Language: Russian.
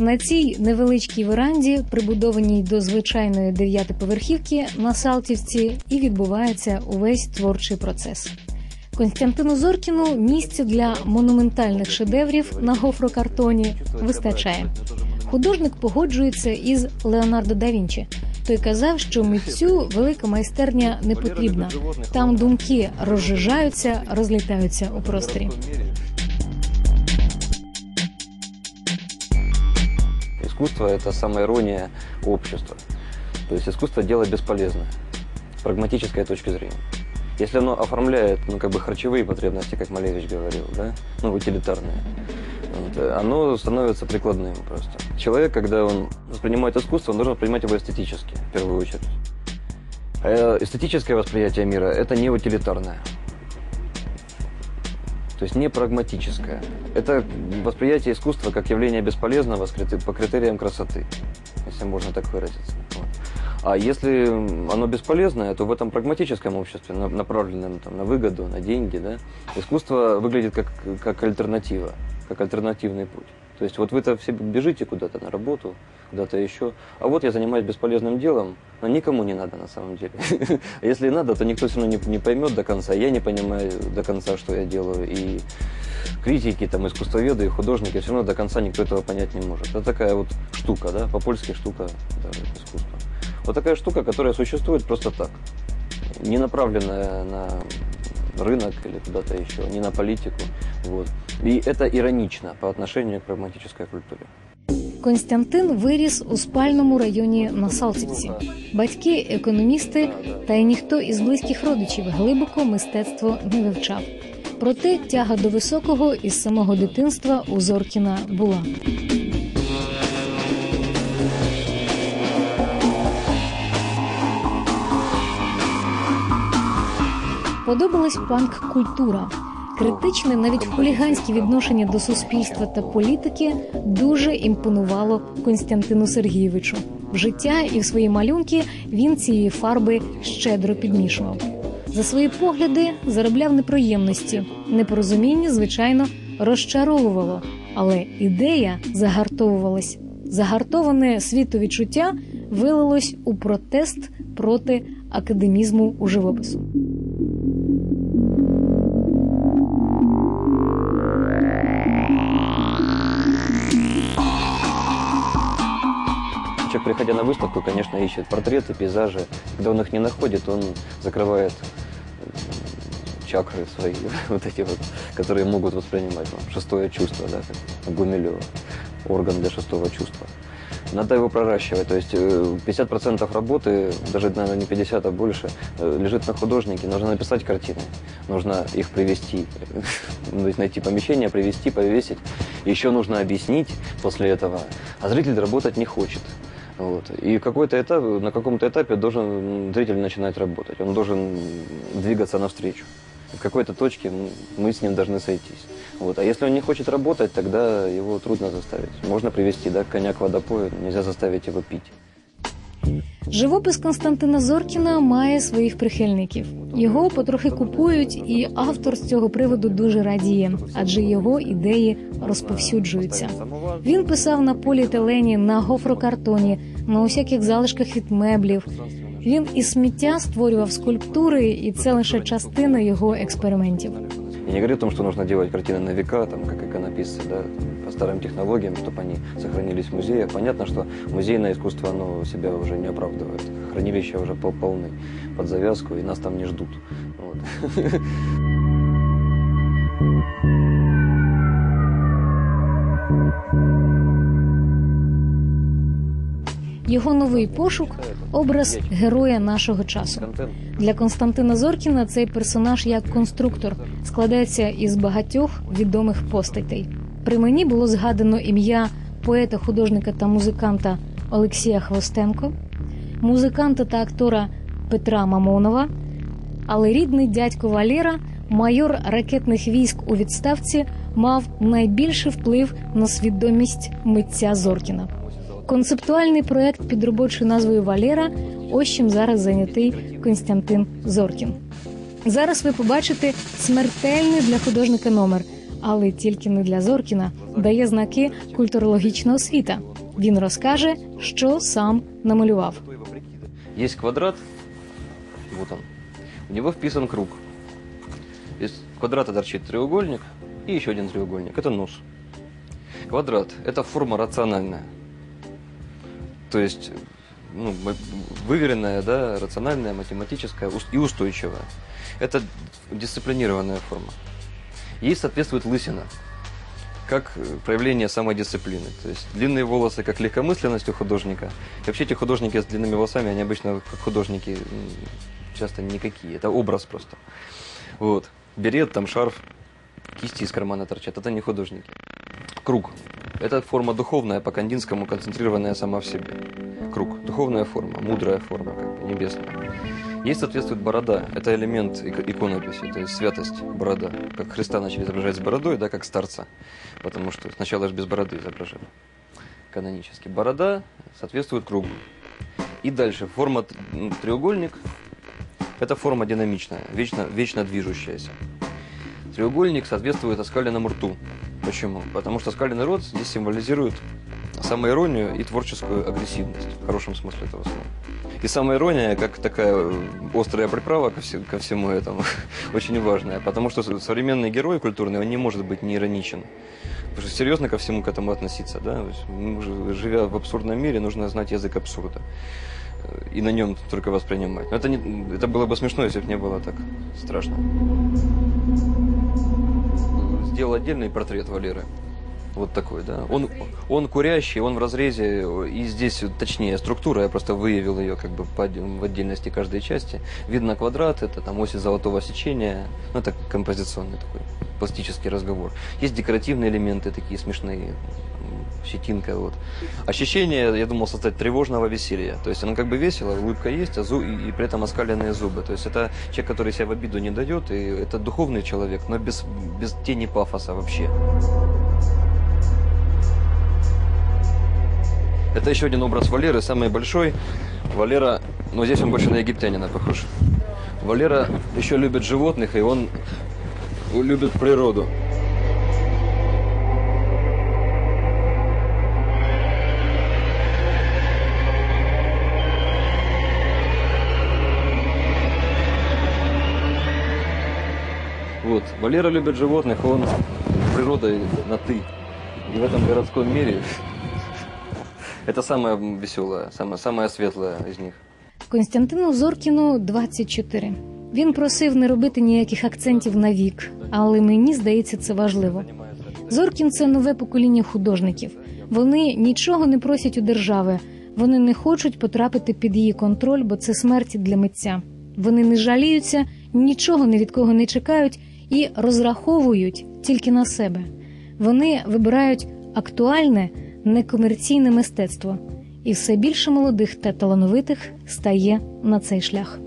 На цій невеличкій веранді, прибудованій до звичайної дев'ятиповерхівки на Салтівці, і відбувається увесь творчий процес. Константину Зоркіну місця для монументальних шедеврів на гофрокартоні вистачає. Художник погоджується із Леонардо да Вінчі. Той казав, що митцю велика майстерня не потрібна. Там думки розжижаються, розлітаються у просторі. Искусство – это самоирония общества. То есть искусство – дело бесполезное, с прагматической точки зрения. Если оно оформляет, ну, как бы харчевые потребности, как Малевич говорил, да, ну, утилитарные, вот, э, оно становится прикладным просто. Человек, когда он воспринимает искусство, он должен воспринимать его эстетически, в первую очередь. А эстетическое восприятие мира – это не утилитарное. То есть не прагматическое. Это восприятие искусства как явления бесполезного по критериям красоты, если можно так выразиться. Вот. А если оно бесполезное, то в этом прагматическом обществе, на- направленном там, на выгоду, на деньги, да, искусство выглядит как, как альтернатива, как альтернативный путь. То есть вот вы-то все бежите куда-то на работу, куда-то еще, а вот я занимаюсь бесполезным делом, но никому не надо на самом деле. Если надо, то никто все равно не, не поймет до конца, я не понимаю до конца, что я делаю, и критики, там, искусствоведы и художники, все равно до конца никто этого понять не может. Это такая вот штука, да, по-польски штука даже искусства. Вот такая штука, которая существует просто так, не направленная на рынок или куда-то еще, не на политику. Вот. И это иронично по отношению к прагматической культуре. Константин виріс у спальному районі на Салтівці. Батьки економісти, та й ніхто із близьких родичів глибоко мистецтво не вивчав. Проте тяга до високого із самого дитинства у Зоркіна була. Подобалась панк-культура. Критичне, навіть хуліганське відношення до суспільства та політики дуже імпонувало Константину Сергійовичу. В життя і в свої малюнки він цієї фарби щедро підмішував. За свої погляди заробляв неприємності. Непорозуміння, звичайно, розчаровувало, але ідея загартовувалась. Загартоване світовідчуття вилилось у протест проти академізму у живопису. Человек, приходя на выставку, конечно, ищет портреты, пейзажи. Когда он их не находит, он закрывает э, чакры свои, вот эти вот, которые могут воспринимать ну, шестое чувство, да, как Гумилева, орган для шестого чувства. Надо его проращивать, то есть э, 50% работы, даже, наверное, не 50, а больше, э, лежит на художнике. Нужно написать картины, нужно их привести, есть найти помещение, привести, повесить. Еще нужно объяснить после этого, а зритель работать не хочет. Вот. И какой-то этап, на каком-то этапе должен зритель начинать работать. Он должен двигаться навстречу. В какой-то точке мы с ним должны сойтись. Вот. А если он не хочет работать, тогда его трудно заставить. Можно привести да, коня к водопою, нельзя заставить его пить. Живопис Константина Зоркіна має своїх прихильників. Його потрохи купують, і автор з цього приводу дуже радіє, адже його ідеї розповсюджуються. Він писав на поліетилені, на гофрокартоні, на усяких залишках від меблів. Він із сміття створював скульптури, і це лише частина його експериментів. Я не говорю о том, что нужно делать картины на века, там, как иконописцы, да, по старым технологиям, чтобы они сохранились в музеях. Понятно, что музейное искусство, оно себя уже не оправдывает. Хранилища уже пол- полны под завязку, и нас там не ждут. Вот. Його новий пошук образ героя нашого часу. Для Константина Зоркіна цей персонаж як конструктор складається із багатьох відомих постатей. При мені було згадано ім'я поета, художника та музиканта Олексія Хвостенко, музиканта та актора Петра Мамонова, але рідний дядько Валєра, майор ракетних військ у відставці, мав найбільший вплив на свідомість митця Зоркіна. Концептуальний проект під робочою назвою Валера. Ось чим зараз зайнятий Константин Зоркін. Зараз ви побачите смертельний для художника номер, але тільки не для Зоркіна, дає знаки культурологічного світа. Він розкаже, що сам намалював. Есть квадрат, вот он. В него вписан круг. Из квадрата торчит треугольник и еще один треугольник. Это нос. Квадрат – это форма рациональная. То есть ну, выверенная, да, рациональная, математическая и устойчивая. Это дисциплинированная форма. Ей соответствует лысина, как проявление самодисциплины. То есть длинные волосы как легкомысленность у художника. И вообще эти художники с длинными волосами, они обычно как художники часто никакие. Это образ просто. Вот. Берет, там шарф, кисти из кармана торчат. Это не художники. Круг. Это форма духовная, по кандинскому концентрированная сама в себе. Круг. Духовная форма, мудрая форма, как бы, небесная. Ей соответствует борода. Это элемент ик- иконописи, то есть святость, борода. Как Христа начали изображать с бородой, да, как старца. Потому что сначала же без бороды изображали. Канонически. Борода соответствует кругу. И дальше. Форма треугольник. Это форма динамичная, вечно, вечно движущаяся. Треугольник соответствует оскаленному рту. Почему? Потому что оскаленный рот здесь символизирует самоиронию и творческую агрессивность, в хорошем смысле этого слова. И самоирония, как такая э, острая приправа ко, все- ко всему этому, очень важная, потому что современный герой культурный, он не может быть не ироничен. Потому что серьезно ко всему к этому относиться, да? Живя в абсурдном мире, нужно знать язык абсурда э, и на нем только воспринимать. Но это, не, это было бы смешно, если бы не было так страшно. Сделал отдельный портрет Валеры. Вот такой, да. Он, он курящий, он в разрезе, и здесь точнее структура, я просто выявил ее как бы по отде- в отдельности каждой части. Видно квадрат, это там оси золотого сечения, ну это композиционный такой пластический разговор. Есть декоративные элементы такие смешные, м, щетинка вот. Ощущение, я думал, создать тревожного веселья. То есть оно как бы весело, улыбка есть, а зу- и, и при этом оскаленные зубы. То есть это человек, который себя в обиду не дает, и это духовный человек, но без, без тени пафоса вообще. Это еще один образ Валеры, самый большой. Валера, ну здесь он больше на египтянина похож. Валера еще любит животных, и он любит природу. Вот, Валера любит животных, он с природой на «ты». И в этом городском мире это самое веселое, самое, самое светлое из них. Константину Зоркіну 24. Він просив не робити ніяких акцентів на вік, але мені здається, це важливо. Зоркін це нове покоління художників. Вони нічого не просять у держави. Вони не хочуть потрапити під її контроль, бо це смерть для митця. Вони не жаліються, нічого ні від кого не чекають і розраховують тільки на себе. Вони вибирають актуальне некомерційне мистецтво, і все більше молодих та талановитих стає на цей шлях.